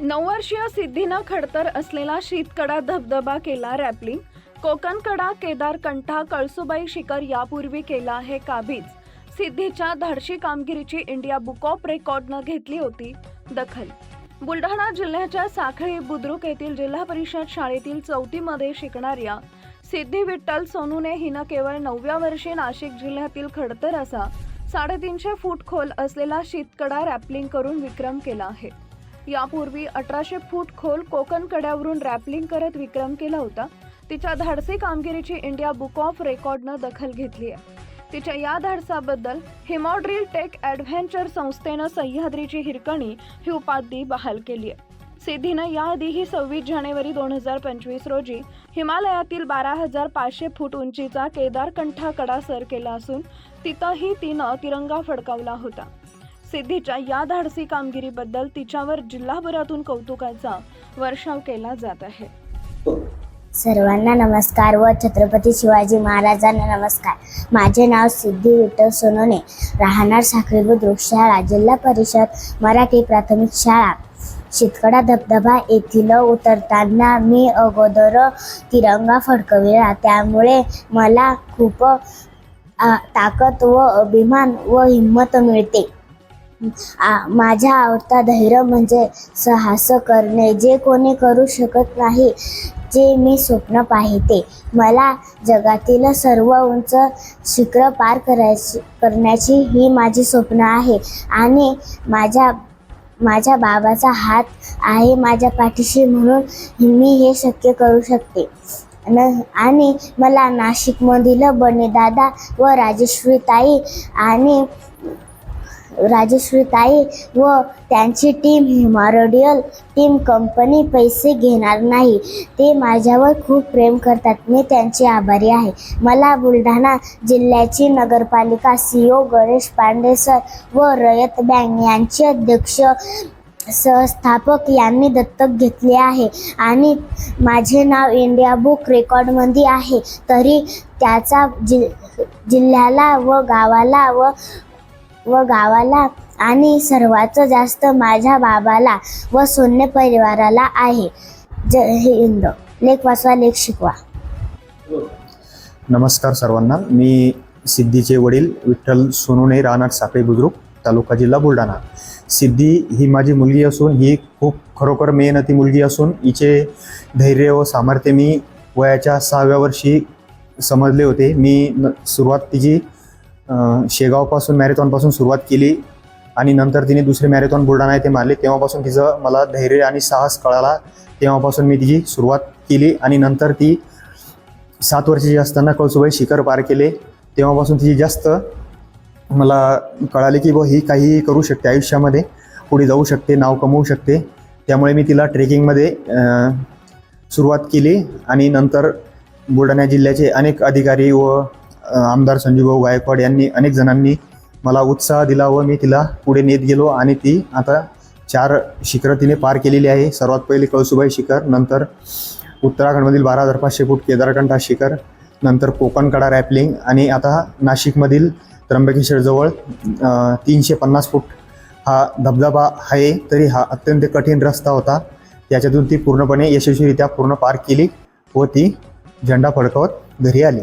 नऊ वर्षीय सिद्धीनं खडतर असलेला शीतकडा धबधबा केला रॅपलिंग. कोकणकडा केदार कंठा कळसुबाई शिखर यापूर्वी केला आहे काबीज. सिद्धीच्या धाडशी कामगिरीची इंडिया बुक ऑफ रेकॉर्डनं घेतली होती दखल. बुलढाणा जिल्ह्याच्या साखळी बुद्रुक येथील जिल्हा परिषद शाळेतील चौथीमध्ये शिकणाऱ्या सिद्धी विठ्ठल सोनूने हिनं केवळ नवव्या वर्षी नाशिक जिल्ह्यातील खडतर असा साडेतीनशे फूट खोल असलेला शीतकडा रॅपलिंग करून विक्रम केला आहे. यापूर्वी अठराशे फूट खोल कोकण कड्यावरून रॅपलिंग करत विक्रम केला होता. तिच्या धाडसी कामगिरीची इंडिया बुक ऑफ रेकॉर्डनं दखल घेतली आहे. तिच्या या धाडसाबद्दल हिमॉड्रिल टेक ॲडव्हेंचर संस्थेनं सह्याद्रीची हिरकणी ही उपाधी बहाल केली आहे. सिद्धीनं याआधीही सव्वीस जानेवारी दोन हजार पंचवीस रोजी हिमालयातील बारा हजार पाचशे फूट उंचीचा केदारकंठा कडा सर केला असून तिथंही तिनं तिरंगा फडकावला होता. सिद्धीच्या या धाडसी कामगिरीबद्दल तिच्यावर जिल्हाभरातून कौतुकाचा वर्षाव केला जात आहे. सर्वांना नमस्कार व छत्रपती शिवाजी महाराजांना नमस्कार. माझे नाव सिद्धी विठ्ठल सोनोने. राहणार साखळी बुद्रुक शाळा जिल्हा परिषद मराठी प्राथमिक शाळा. शितकडा धबधबा येथील उतरताना मी अगोदर तिरंगा फडकविला. त्यामुळे मला खूप ताकद व अभिमान व हिंमत मिळते. माझा आवडता धैर्य म्हणजे साहस करणे. जे कोणी करू शकत नाही जे मी स्वप्न पाहिते मला जगातील सर्व उंच शिखर पार करायची करण्याची ही माझी स्वप्न आहे. आणि माझ्या माझ्या बाबाचा हात आहे माझ्या पाठीशी म्हणून मी हे शक्य करू शकते. न आणि मला नाशिकमधील बनेदादा व राजेश्वरी ताई आणि राजेश्वरी ताई व त्यांची टीम हिमारोडियल टीम कंपनी पैसे घेणार नाही. ते माझ्यावर खूप प्रेम करतात. मी त्यांचे आभारी आहे. मला बुलढाणा जिल्ह्याची नगरपालिका C O Ganesh Pandey sir व रयत बँक यांचे अध्यक्ष सहस्थापक यांनी दत्तक घेतले आहे. आणि माझे नाव इंडिया बुक रेकॉर्डमध्ये आहे. तरी त्याचा जि जिल्ह्याला व गावाला व व गावाला आणि सर्वात जास्त माझ्या बाबाला व सोन्य परिवाराला आहे. जय हिंद. लेख वाचवा लेख शिकवा. नमस्कार सर्वांना. मी सिद्धीचे वडील विठ्ठल सोनुने राहणार साखळी बुद्रुक तालुका जिल्हा बुलढाणा. सिद्धी ही माझी मुलगी असून ही खूप खरोखर मेहनती मुलगी असून हिचे धैर्य व सामर्थ्य मी वयाच्या सहाव्या वर्षी समजले होते. मी न सुरुवात तिची शेगावपासून मॅरेथॉनपासून सुरुवात केली आणि नंतर तिने दुसरे मॅरेथॉन बुलढाणा येथे मारले. तेव्हापासून तिचं मला धैर्य आणि साहस कळाला. तेव्हापासून मी तिची सुरुवात केली आणि नंतर ती सात वर्षाची असताना कळसुबाई शिखर पार केले. तेव्हापासून तिची जास्त मला कळाले की ब ही काहीही करू शकते आयुष्यामध्ये. पुढे जाऊ शकते नाव कमवू शकते. त्यामुळे मी तिला ट्रेकिंगमध्ये सुरुवात केली आणि नंतर बुलढाणा जिल्ह्याचे अनेक अधिकारी व आमदार संजूभाऊ गायकवाड यांनी अनेक जणांनी मला उत्साह दिला व मी तिला पुढे नेत गेलो आणि ती आता चार शिखरं तिने पार केलेली आहे. सर्वात पहिले कळसुबाई शिखर नंतर उत्तराखंडमधील बारा हजार पाचशे फूट केदारकंठा शिखर नंतर कोकणकडा रॅपलिंग आणि आता नाशिकमधील त्र्यंबकेश्वरजवळ तीनशे पन्नास फूट हा धबधबा आहे तरी हा अत्यंत कठीण रस्ता होता. त्याच्यातून ती पूर्णपणे यशस्वीरित्या पूर्ण पार केली व ती झेंडा फडकवत घरी आली.